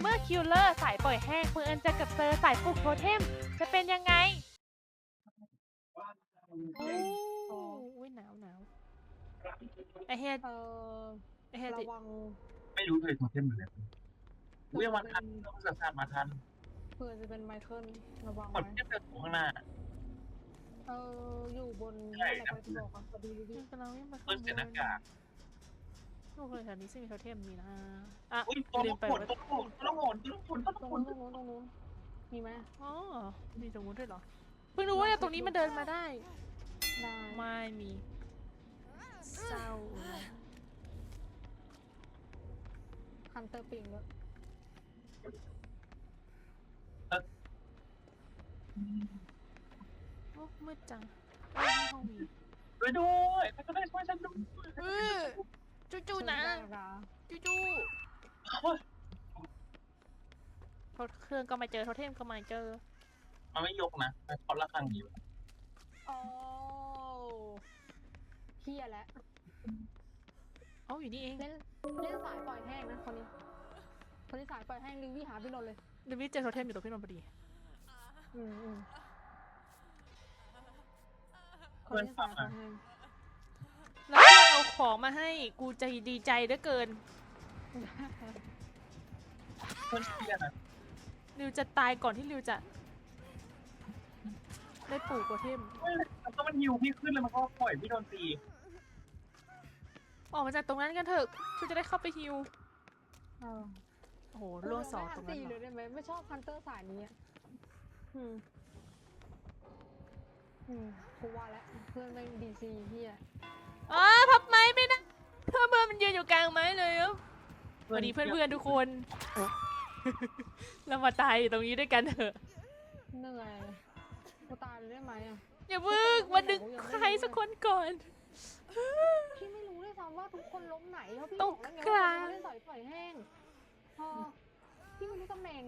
เมื่อคิลเลอร์สายปล่อยแห้งเพื่อนจะกับเซอร์สายปลุกโทเทม จะเป็นยังไงโอ้อุ้ยหนาวหนาวไอเฮียเออไอเฮียระจิวังไม่รู้เลยโทเทมอยู่แล้วอุ้ยยังมาทันต้องสื่อสารมาทันเผื่อจะเป็นไมเคิลระวังกดไว้เทียบกับข้างหน้าเอออยู่บนใช่อะไรครับไปที่บอกอะพอดีดิมันกำลังวิ่งมาเพิ่ข้ามงบเสียหน้านกาก ลูกเลยแถวนี้ซึ่งมีโทเทมมีนะอะอุ้ยตัวลืลูมกไปผลว่าตัวลูกผลตัวลูกผลตัวลูกผลตัวตลูรกงผลนู้นตรงนู้นตรงนู้นมีไหมอ๋อมีตรงนู้นด้วยเหรอ เพิ่งรู้ว่าเนี่ยตรงนี้มันเดินมาได้ ได้ไม่มีเศร้าเลยฮันเตอร์ปิงด้วยโอ้มืดจังเอ้ยห้องมีช่วยด้วยใครก็ได้ช่วยฉันด้วย เออ จู่ๆนะได้ราจู่ๆโทษเครื่องก็ไม่เจอโทเทมก็ไม่เจอ มันไม่ยกนะมันเคาะระฆังอยู่ โอ้เฮียแล้วเอ้าอยู่นี่เองเล่นเล่นสายปล่อยแห้งนะคนนี้ คนนี้สายปล่อยแห้งลิงวี่หาพี่นนท์เลยเดวิดเจอโทเทมอยู่ตรงพี่นนท์พอดี อืมอืมคนนี้สายปล่อยแห้ง ของมาให้กูใจดีใจเหลือเกินเพื่อนเชียร์นะริวจะตายก่อนที่ริวจะ ได้ปลูกโทเทมแล้วก็มันฮิวพี่ขึ้นแล้วมันก็ปล่อยพี่โดนตีออกมาจากตรงนั้นกันเถอะช่วยจะได้เข้าไปฮิวเออโอ้โหล่วงสองตรงนั้นไม่เหรหัอตีเลยได้ไหมไม่ชอบฮันเตอร์สายนี้อะอืมอืมกูว่าแล้วเพื่อนเป็นดีซีเฮีย อ๋อพับไม้ไม่ได้เพื่อนเพื่อนมันยืนอยู่กลางไม้เลยครับสวัสดีเพื่อนเพื่อนๆทุกคน เรามาตายอยู่ตรงนี้ด้วยกันเถอะ เหนื่อยกูตายเลยได้ไหมอะ อย่าเพิ่งมาดึงใครสักคนก่อน พี่ไม่รู้เลยซ้ำว่าทุกคนล้มไหนเพราะพี่ตรงบอกแล้วไงกว่าลางคนเล่นสอยปล่อยแห้งพอพี่ไม่รู้ตำแหน่ง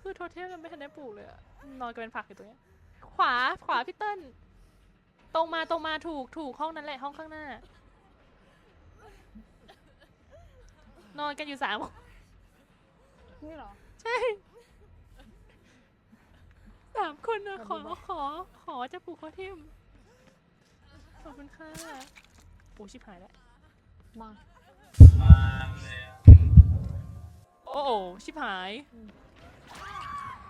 คือโทเทมมันไม่ทันได้ปลูกเลยอะนอนกันเป็นผักอยู่ตรงเนี้ยขวาขวาพี่เติ้ล ตรงมาตรงมาถูกถูกห้องนั้นแหละห้องข้างหน้า นอนกันอยู่สามคนนี่เหรอ ใช่สามคนนะขอขอขอจะปลูกโทเทมขอบคุณค่ะโอ้ชิบหายแล้วมา มาเลยอะโอ้โหชิบหาย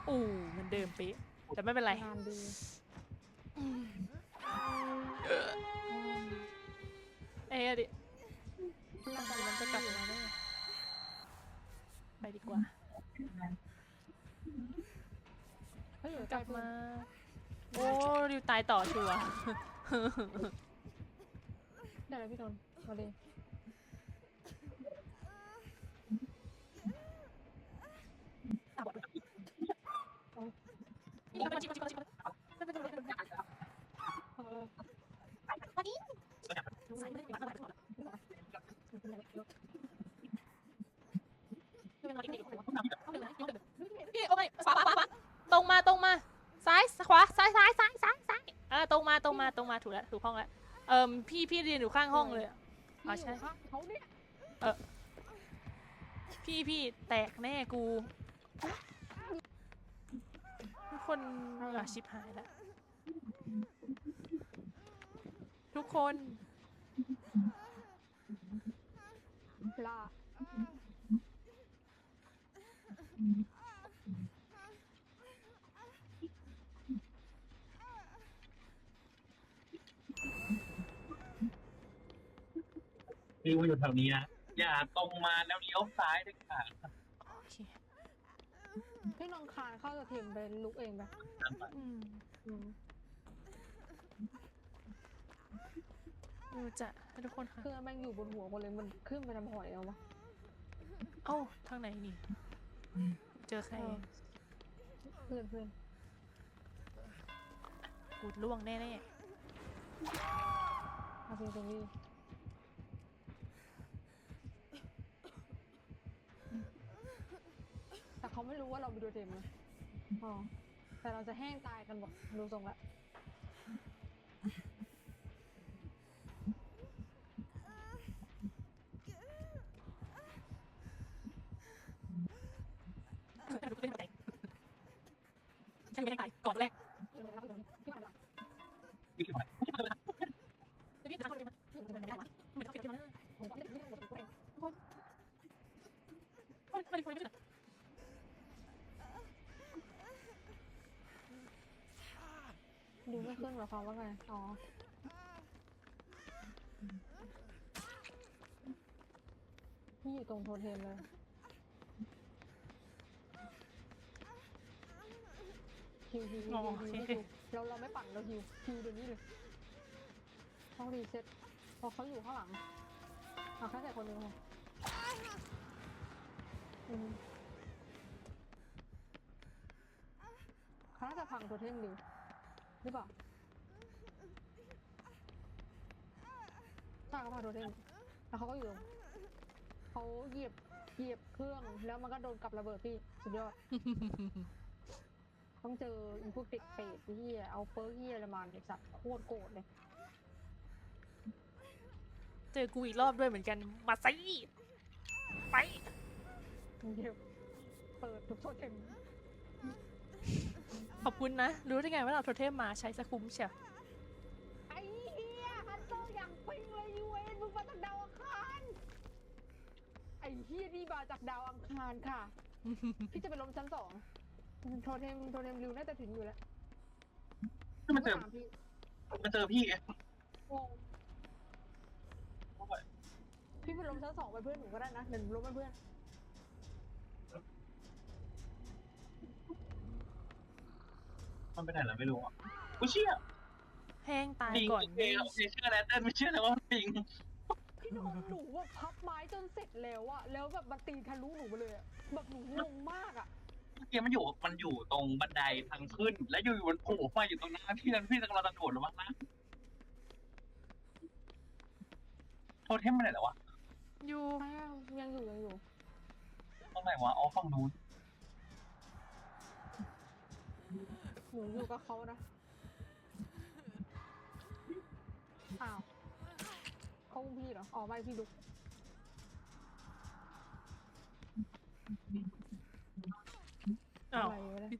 โอ้เหมันเดิมเป๊ะแต่ไม่เป็นไร งานดีอืม เอ้ยดิเพื่อนมันมันจะกลับมาได้ไงไปดีกว่าเฮ้ยอยู่กใกล้ลับเพื่อนมา โอ้ริวตายต่อชัวร์ได้เลยพี่ทนมาดีเออ พี่โอ้ ยขวาขวาขวาตรงมาตรงมา ซ้ายขวาซ้ายซ้ายซ้ายซ้ายซ้ายเออตรงมาตรงมาตรงมาถูกแล้วถูกห้องแล้วเอิมพี่พี่เรียนอยู่ข้างห้องเลยอะอ๋อใช่พี่ยู่ข้างเขาเนี่ยพี่พี่แตกแน่กูทุกคนอะชิบหายแล้วทุกคน ลา พี่ว่าอยู่แถวนี้นะอย่าตรงมาแล้วเลี้ยวซ้ายเลยค่ะโอเคพี่นนท์คานเข้าจะทีมเป็นลุกเองไปอืมอืมดูจะให้ทุกคนค่ะเพื่อนแม่งอยู่บนหัวหมดเลยมันขึ้นไปทำหอยเอาวะเอ้าทางไหนนี่ เจอใครเออเพื่อนเพื่อนกูล่วงแน่เอาจริงจริ เขาไม่รู้ว่าเราไปดูเต็มนะอ๋อแต่เราจะแห้งตายกันหมดดูทรงละฉันไม่แห้งตาย หมายความว่าไงอ๋อพี่อยู่ตรงโทเทมเลยฮิวฮิวฮิวฮิวฮิวฮิวเราเราไม่ปั่นเราฮิวฮิวเดี๋ยวนี้เลยต้องรีเซ็ตพอเขาอยู่ข้างหลังเอาแค่ใส่คนหนึ่งพออืมเขาน่าจะพังโทเทมดิหรือเปล่า ใช่เขาพังโทเทมแล้วเขาก็อยู่ตรงเขาเหยียบเหยียบเครื่องแล้วมันก็โดนกลับระเบิดพี่สุดยอด ต้องเจออีพวกเด็กเปรตที่เอาเปิร์กที่อะไรมาเนี่ยสัตว์โคตรโกรธเลยเจอกูอีกรอบด้วยเหมือนกัน มาสิไปเดี๋ยวเปิดทุกโทเทมขอบคุณนะ รู้ได้ไงว่าเราโทเทมมาใช้สคุ้มเชียว ไอ้เหี้ยฮันเตอร์อย่างปิงเลยยูเอ็นมึงมาจากดาวอังคารไอ้ เหี้ยนี่มาจากดาวอังคารค่ะ พี่จะไปลงชั้นสองโทเทมโทเทมริวน่าจะถึงอยู่แล้วถ้ามาเจอถามพี่มาเจอพี่ไงงงพี่ไปลงชั้นสองไปเพื่อนหนูก็ได้นะเดี๋ยวหนูลงไปเพื่อน มันไปไหนแล้วไม่รู้อะกูเชื่อแห้งตายปิงก่อนโอเคโอเคเชื่อแล้วแต่ไม่เชื่อแล้วว่าปิงพี่ โดนหนูแบบพับไม้จนเสร็จแล้วอะแล้วแบบมันตีทะลุหนูไปเลยอะแบบหนูงงมากอะเมื่อกี้มันอยู่มันอยู่ตรงบันไดทางขึ้น แล้วอยู่ๆมันโผล่มาอยู่ตรงหน้าพี่นั้นพี่กำลังจะโดดลงมานะโทเทมไปไหนแล้ววะอยู่อ้าวยังอยู่ยังอยู่ตรงไหนวะอ๋อฝั่งนู้นหนูอยู่กับเขานะอ้าว เขาอุ้มพี่เหรออ๋อไม่พี่ลุกอ้าวอะไรวะเนี่ย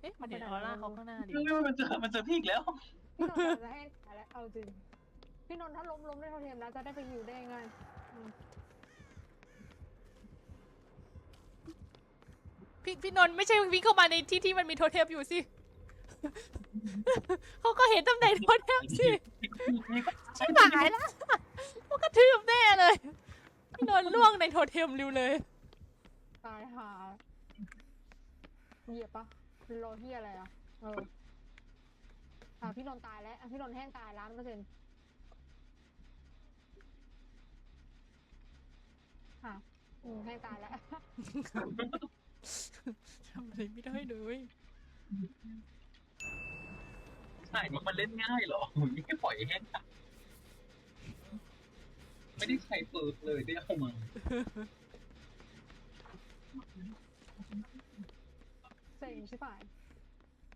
เอ๊ะมันเห็นออร่าเขาข้างหน้าดิเฮ้ยมันเจอมันเจอพี่อีกแล้วพี่นนท์จะให้ตายแล้วเอาจริงพี่นนท์ถ้าล้มล้มได้เท่าเทียมนะจะได้ไปฮิวได้ง่ายอืมพี่พี่นนท์ไม่ใช่วิ่งเข้ามาในที่ที่มันมีโทเทมอยู่สิ เขาก็เห็นตำแหน่งโทเทมสิชิบหายแล้วพวกกระทืบแน่เลยพี่นนท์ล่วงในโทเทมริวเลย ตายหาเหยียบปะรอที่อะไรอะเอออ่าพี่นนท์ตายแล้วอะพี่นนท์แห้งตายล้านเปอร์เซ็นต์อะอืมแห้งตายแล้ว ทำอะไรไม่ได้เลย ใช่มันเล่นง่ายเหรอนี่แค่ปล่อยแห้งตายไม่ได้ใช้เปิร์กเลยได้เอามาเซ็งใช่ปะ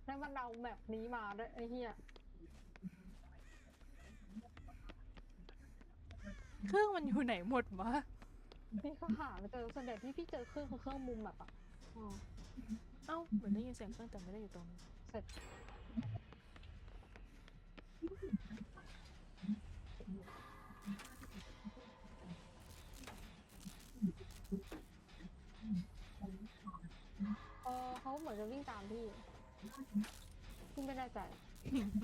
แล้วมันเอาแบบนี้มาด้วยไอ้เหี้ยเครื่องมันอยู่ไหนหมดวะพี่ก็หาไม่เจอส่วนใหญ่ที่พี่เจอเครื่องคือเครื่องมุมแบบอะอ๋อเอ้าเหมือนได้ยินเสียงเครื่องแต่ไม่ได้อยู่ตรงนี้เสร็จ เออเขาเหมือนจะวิ่งตามพี่พี่ไม่แน่ใจ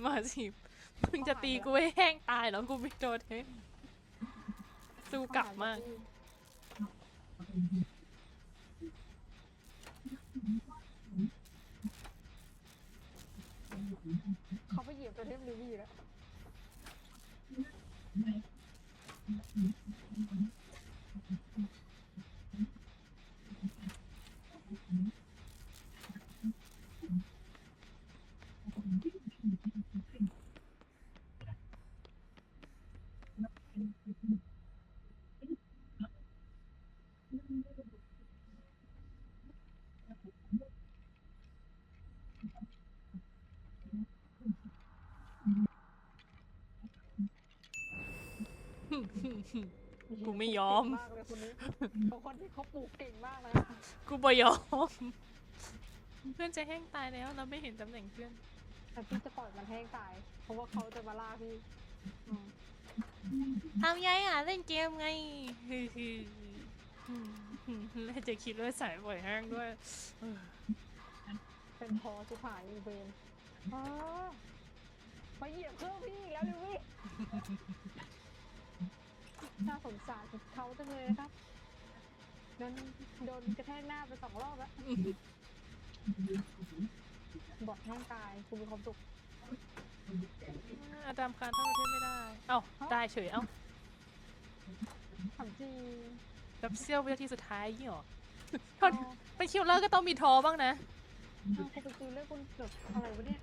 มาสิมึงจะตีกูให้แห้งตายเหรอกูไม่โดนเทมสู้กลับมากาไปเหยียบตัวเทพลิวี่แล้ว กูไม่ยอม เก่งมากเลยคนนี้เขาคนที่เขาปลูกเก่งมากนะกูบ่ยอม เพื่อนจะแห้งตายแล้วเราไม่เห็นตำแหน่งเพื่อน แต่พี่จะปล่อยมันแห้งตาย เพราะว่าเขาจะมาล่าพี่อืมทำไงอะเล่นเกมไงฮือฮืออืมแล้วจะคิดว่าสายปล่อยแห้งด้วยเออเป็นพอสุขายอีเวนอ๋อมาเหยียบเครื่องพี่อีกแล้วลิวี่ น่าสงสารเขาจังเลยนะครับโดนโดนกระแทกหน้าไปสองรอบแล้วบอดแห้งตายกูมีความสุขอาดามการเข้าประเทศไม่ได้ เอ้า ได้เฉย เอ้าถามจริงแบบเซี่ยววินาทีสุดท้ายยี่หรอเขาเป็นคิวเลอร์ก็ต้องมีท้อบ้างนะเอากูไปซื้อเรื่องคุณแบบอะไรวะเนี่ย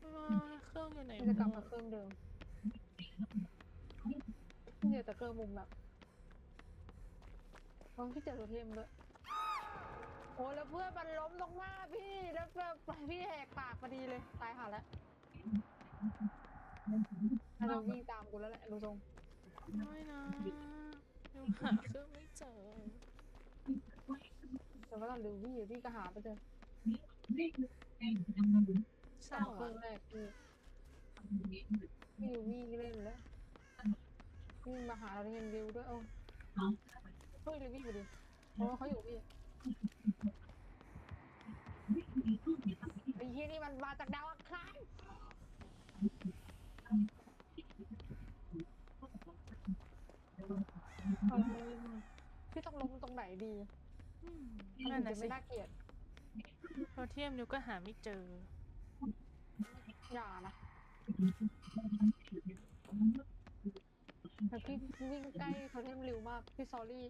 เออเครื่องอยู่ไหน มันจะกลับมาเครื่องเดิมเนี่ยแต่เครื่องมุมแบบลองที่เจอโทเทมเลยโอ้แล้วเพื่อนมันล้มตรงหน้าพี่แล้วแบบพี่แหกปากพอดีเลย ตายห่าแล้วถ้าเราวิ่งตามกูแล้วแหละดูทรงไม่นะยังหาเครื่องไม่เจอแต่ว่าตอนดูพี่พี่ก็หาไปเจอเศร้าเครื่อะองแรก พี่พี่ดูวิ่งเล่นแล้ววิ่งมาหาเราเรียนวิวด้วยโอ้เฮ้ยเลยวิ่งไปดิเพราะว่าเขาอยู่พี่ไอ้เฮียนี่มันมาจากดาวอังคารเอาพี่ต้องลงตรงไหนดีอืมมันั่นนถึน่ะงจะสิไม่น่าเกลียดโทเทียมนิวก็หาไม่เจออย่านะ แต่พี่วิ่งใกล้เขาเทมเร็วมาก พี่ซอรี่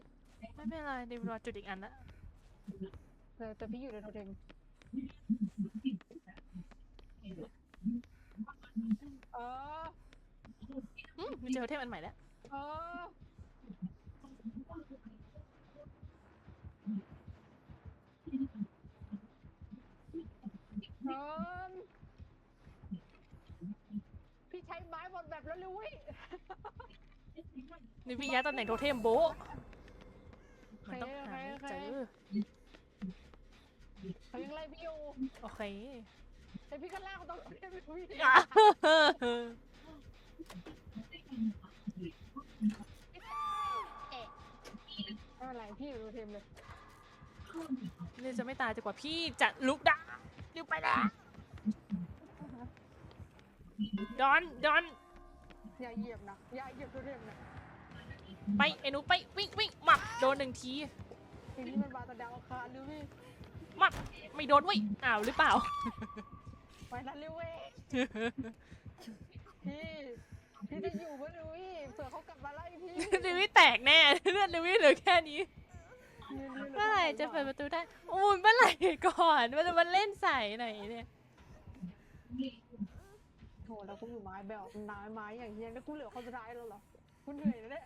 ไม่เป็นไรเดี๋ยวรอจุดอีกอันละแต่แต่พี่อยู่ในโทเทมเอออืมมีเจอโทเทมอันใหม่แล้ว เออเออพี่ใช้ไม้หมด แบบแล้วเลยเว้ยนี่พี่ย้ายตำแหน่งโทเทมโบะมันต้องหาไม่เจอเขายังไล่พี่อยู่โอเคแต่พี่ก็ลากเขาต้องเล่นพี่อะไม่เป็นไรพี่อยู่โทเทมเลยนี่จะไม่ตายจนกว่าพี่จะลุกได้ลุกไปแล้วดอนดอน อย่าเหยียบนะอย่าเหยียบโทเทมนะไปไอ้หนูไปวิ่งวิ่งหมับโดนหนึ่งทีทีนี้มันมาแต่ดาวอังคารหรือพี่หมับไม่โดนเว้ยอ้าวหรือเปล่าไปนั้นเลยเว้ยพี่พี่จะอยู่เพื่อลุยเผื่อเขากลับมาไล่พี่ลิวี่แตกแน่เลือดลิวี่เหลือแค่นี้เมื่อไหร่จะเปิดประตูได้โอ้ยเมื่อไหร่ก่อนมันจะมาเล่นใส่ไหนเนี่ยโหแล้วกูอยู่ไม้แบบไม้ไม้อย่างเงี้ยแล้วกูเหลือคนสุดท้ายแล้วเหรอกูเหนื่อยแล้วเนี่ย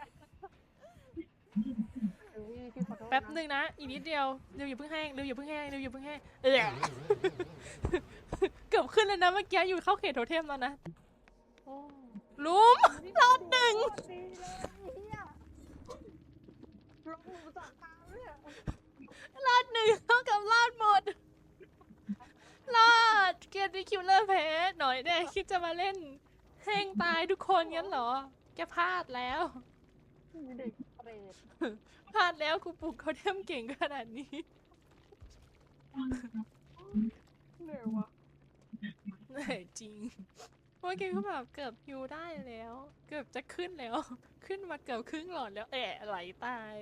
ลุยพี่ขอโทษแป๊บหนึ่งนะอีกนิดเดียวเร็วอย่าเพิ่งแห้งเร็วอย่าเพิ่งแห้งเร็วอย่าเพิ่งแห้งเออเกือบขึ้นแล้วนะเมื่อกี้อยู่เข้าเขตโทเทมแล้วนะโอ้ลุม รอดหนึ่งดีเลยเฮียลงหนูสองทางเนี่ย รอดหนึ่งเท่ากับรอดหมด รอดเกมนี้คิวเลอร์แพ้หน่อยเนี่ยคิดจะมาเล่นแห้งตายทุกคนงั้นเหรอ แกพลาดแล้วมีเด็กเปรตพลาดแล้วกูปลุกเขาเทมเก่งขนาดนี้ เหนื่อยวะเหนื่อยจริงเมื่อกี้ก็แบบเกือบฮิวได้แล้ว เกือบจะขึ้นแล้ว ขึ้นมาเกือบครึ่งหลอดแล้วแอะไหลตาย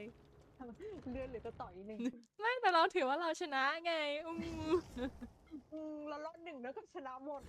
เลื่อนเหลือจะต่อยหนึ่ง ไม่แต่เราถือว่าเราชนะไงอืม อืมเราลดหนึ่งแล้วก็ชนะหมด